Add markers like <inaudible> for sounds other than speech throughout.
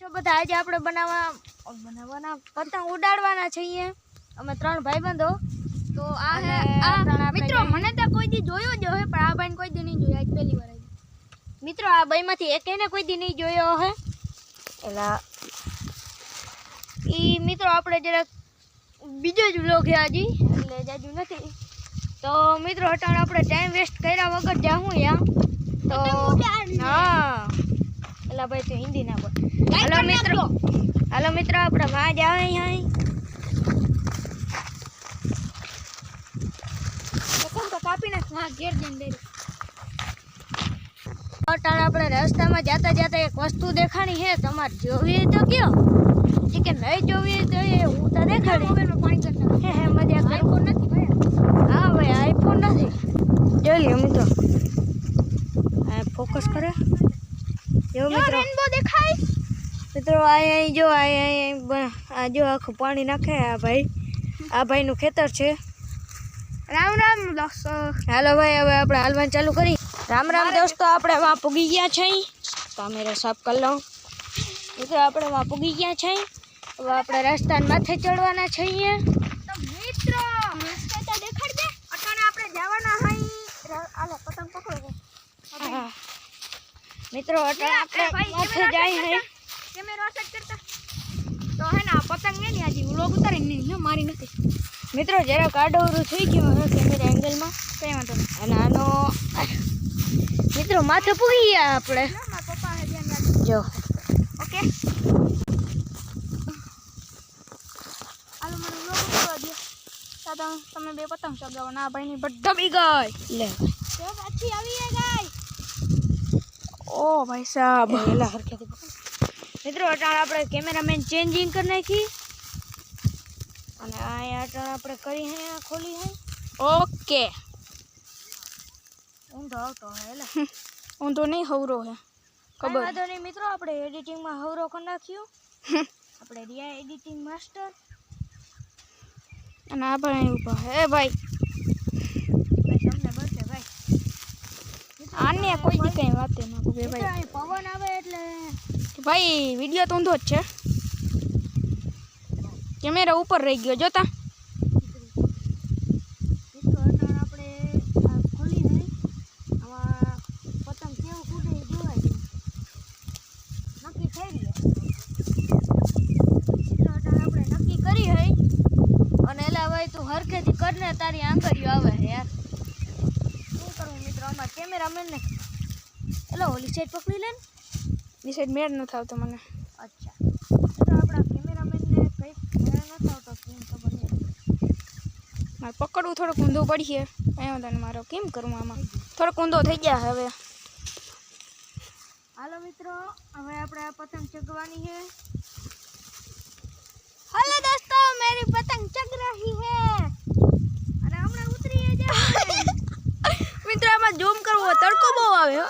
બધા આજે આપણે બનાવવા બનાવવાના પતંગ ઉડાડવાના છીએ અમે ત્રણ ભાઈબંધો. તો આ હે આ મિત્રો મને તો કોઈ દી જોયો જ હોય પણ આ ભાઈને કોઈ દી નહીં જોયો. આજ પહેલી વાર મિત્રો આ ભાઈમાંથી એકેને કોઈ દી નહીં જોયો હે. એલા. ઈ મિત્રો આપણે જરાક બીજો જ વ્લોગ છે હજી એટલે જાજુ નથી. તો મિત્રો હટાણ આપણે ટાઈમ વેસ્ટ કર્યા વગર જાહું યા. તો હા. એલા ભાઈ તું હિન્દી ના બોલ હાલો મિત્રો હાલો મિત્રો આપણે માં જ આવે અહીં કોણ તો કાપી નાખ હા ઘેર જઈને દઈ દે. અટાણે આપણે રસ્તામાં જાતા જાતા એક વસ્તુ દેખાણી છે તમારે જોવી હોય તો કયો જે કે નહીં જોવી હોય તો એ હું તો દેખાડી મોબાઈલમાં પાણી કરી નાખ. હે હે મજા કરી આઈફોન નથી મિત્રો આ અહીં જો આ અહીં બ- આ જો આખું પાણી નાખે આ ભાઈ આ ભાઈનું ખેતર છે રામ રામ દોસ્તો હાલો ભાઈ હવે આપણે હાલવાનું ચાલુ કરી રામ રામ દોસ્તો આપણે વાં પૂગી ગયા છે કામેરા સાફ કરી લઉં મિત્રો આપણે વાં પૂગી ગયા છે હવે આપણે રસ્તાને માથે ચડવાના છીએ તો મિત્રો રસ્તો તો દેખાડ દે અટાણે આપણે જવાના હઈ ર- આલે પતંગ પકડો હા. મિત્રો અટાણે આપણે ભાઈ, માથે કેમેરા જાય સેટ હે કરતા. કેમેરા સેટ કરતા તો હે ને આ પતંગ ને ની હજી વ્લોગ ઉતારી નહીં હે મારી નથી મિત્રો જરાક આડોરું થઈ ગયું હવે કેમેરા એંગલમાં કઈ વાંધો નહીં અને આનો મિત્રો માથે પૂગી ગયા આપણે ના મારા પપ્પા હે ધ્યાન રાખજો જો ઓકે હાલો મને વ્લોગ ઉતારવા દો દાદા તમે બે પતંગ ચગાવો ના ભાઈની બધા બી ગઈ લે તો પાછી આવી એ ગઈ ઓ ભાઈ સાહેબ એલા હરખેથી પકડ. મિત્રો અટાણ આપણે કેમેરામેન ચેન્જિંગ કરી નાખી અને આ અટાણ આપણે કરી હે આ ખોલી હે ઓકે ઊંધો આવતો હે એલા હું તો નહીં હવરો હે ખબર ખબર વાંધો નહીં મિત્રો આપણે એડિટિંગમાં હવરો કરી નાખ્યું આપણે રિયા એડિટિંગ માસ્ટર અને આ ભાઈ ઉભા હે ભાઈ ભાઈ તમને બચે ભાઈ આને કોઈ દી કઈ વાત ના કહું મિત્રો ભાઈ અહીં પવન આવે એટલે ભાઈ વીડિયો તો ઊંધો જ છે. કેમેરા ઉપર રહી ગયો, જોતા? હરખેથી કરને, તારી આંગળીઓ આવે હે યાર. શું કરવું મિત્રો, અમાર કેમેરામેન ને. હેલો ઓલી સાઈડ પકડી લે ને. એ સાઈડ મેળ નથી આવતો મને અચ્છા તો આપણા કેમેરામેનને કંઈક મેળ નથી આવતો કેમ ખબર નહીં મારે પકડવું થોડુંક ઊંધું પડીએ કઈ વાંધો નહીં મારો કેમ કરું આમાં થોડોક ઊંધો થઈ ગયા હવે હાલો મિત્રો હવે આપણે આ પતંગ ચગવાની છે हेलो दोस्तों मेरी पतंग चग रही है અને હમણાં ઉતરીએ જાય મિત્રો આમાં ઝૂમ કરવો હોય તડકો બહુ આવે હો.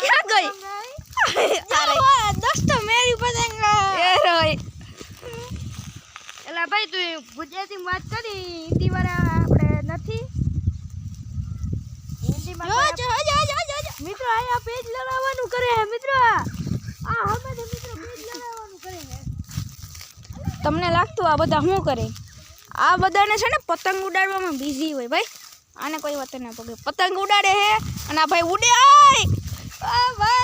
ક્યાં ગઈ અરે દોસ્તો મેરી પતંગ એ એલા ભાઈ તું ગુજરાતી વાત કરી હિન્દી વાળા આપણે નથી. મિત્રો આયા પેજ કરે મિત્રો આ હમે મિત્રો પેજ લગાવવાનું કરે તમને લાગતું આ બધા શું કરે આ બધાને છે ને પતંગ ઉડાડવામાં બિઝી હોય ભાઈ આને કોઈ વાત ના પગે પતંગ ઉડાડે હે અને આ ભાઈ ઉડે આય આ ભાઈ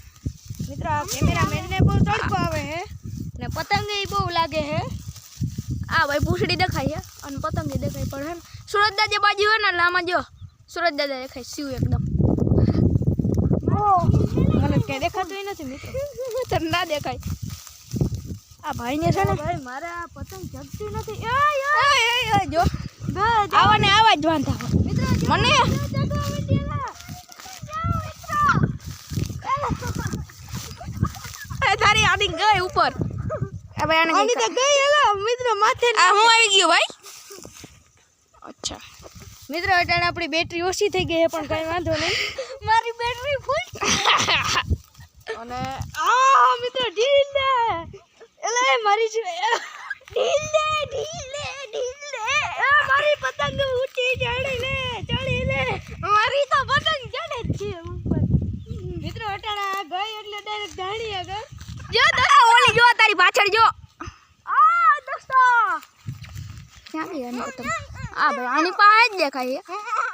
મિત્રો આ કેમેરામેન ને બહુ તડકો આવે હે. ને પતંગ બહુ લાગે હે. આ ભાઈ પૂછડી દેખાય છે અને પતંગે દેખાય પણ હે ને. સુરત દાદા બાજુ હોય ને લામાં જો. સુરત દાદા દેખાય શિવ એકદમ. મને કઈ દેખાતું નથી મિત્રો. તને ના દેખાય. આ ભાઈને છે ને ભાઈ આ પતંગ જગતી નથી. જો. આવા ને આવા જ વાંધા મને? આની ગઈ ઉપર. આ ભાઈ આને આની તો ગઈ એલા મિત્રો માથે આ હું આવી ગયો ભાઈ? અચ્છા. મિત્રો અટાણે આપણી બેટરી ઓછી થઈ ગઈ છે પણ કઈ વાંધો નહીં. <laughs> મારી બેટરી ફૂલ <laughs> અને આ મિત્રો ઢીલે એલા મારી ઢીલે ઢીલે ઢીલે મારી પતંગ ઉઠી ચડી લે ચડી લે મારી તો પતંગ ચડે જ છે ઉપર મિત્રો અટાણે આ ગઈ એટલે ડાયરેક્ટ ધાણી આગળ જો દોસ્તો ઓલી જો તારી પાછળ જો. આ દોસ્તો. ક્યાં ગઈ આની પતંગ આ ભાઈ આની પાસે જ દેખાય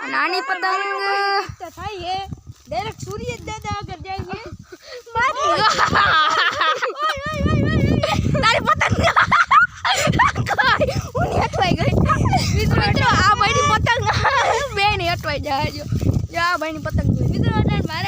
અને આની પતંગ થાય હે. ડાયરેક્ટ સૂર્ય જ દાદા આગળ જાય છે. તારી પતંગ ઊની અટવાઈ ગઈ. મિત્રો આ ભાઈની પતંગ બેની અટવાઈ જાય જો આ ભાઈની પતંગ મિત્રો મારી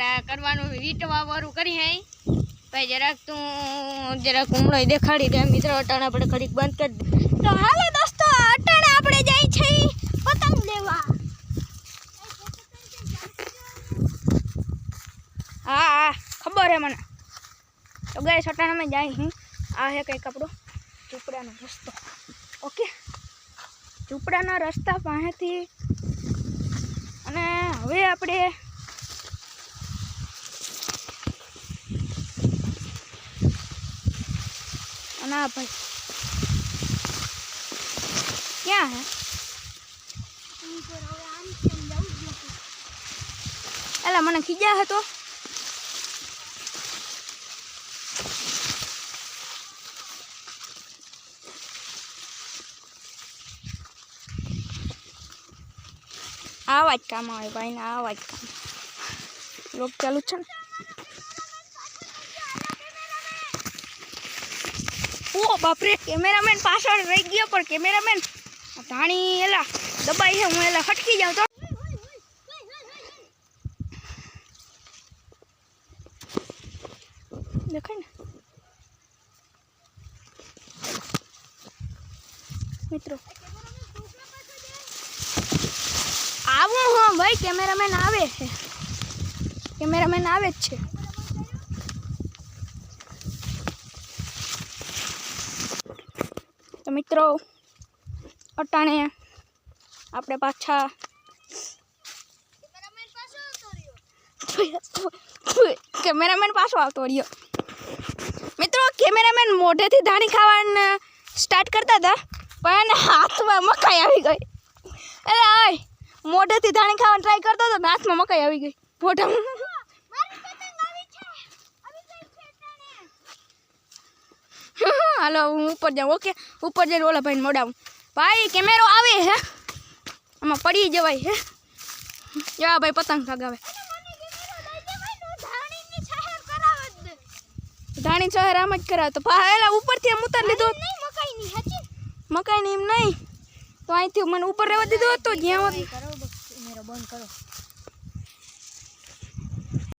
આપણે કરવાનું વીટવા વાળું કરી હે ભાઈ, જરાક તું, જરાક હુમલો દેખાડી દે. મિત્રો, અટાણે આપણે ઘડીક બંધ કરી દે. તો હાલો દોસ્તો, અટાણે આપણે જાય છે પતંગ લેવા. હા હા, ખબર હે મને. તો ગાય સટાણામાં જાય હું. આ હે કંઈક આપણો ચૂપડાનો રસ્તો. ઓકે? ચૂપડાના રસ્તા પાસેથી અને હવે આપણે અને भाई। ક્યાં હે એલા મને ખીજા હતો આવા જ કામ આવે ભાઈ ને આવા જ કામ લોક ચાલુ છે ને બાપરે. કેમેરામેન પાછળ રહી ગયો પણ કેમેરામેન ધાણી એલા દબાઈ છે, હું એલા હટકી જાઉં તો. દેખાય ને? મિત્રો. આવું, હું, ભાઈ, કેમેરામેન આવે છે. કેમેરામેન આવે જ છે. તો મિત્રો અટાણે આપણે પાછા કેમેરામેન પાછો આવતો રહ્યો. મિત્રો કેમેરામેન મોઢેથી ધાણી ખાવાનું સ્ટાર્ટ કરતા હતા પણ હાથમાં મકાઈ આવી ગઈ. એટલે મોઢેથી ધાણી ખાવાનું ટ્રાય કરતો હતો ને હાથમાં મકાઈ આવી ગઈ. મોઢામાં. હાલો હું ઉપર જાઉં ઓકે? ઉપર જઈને ઓલા ભાઈને મોડાવું. ભાઈ કેમેરો આવે હે? આમાં પડી જવાય હે? જા ભાઈ પતંગ ચગાવે ધાણી શહેર આમ જ કરાવે. તો એલા ઉપરથી આમ ઉતાર લીધો. મકાઈ ની એમ નહીં. તો અહીંથી મને ઉપર રહેવા દીધો હતો જ્યાં બંધ કરો.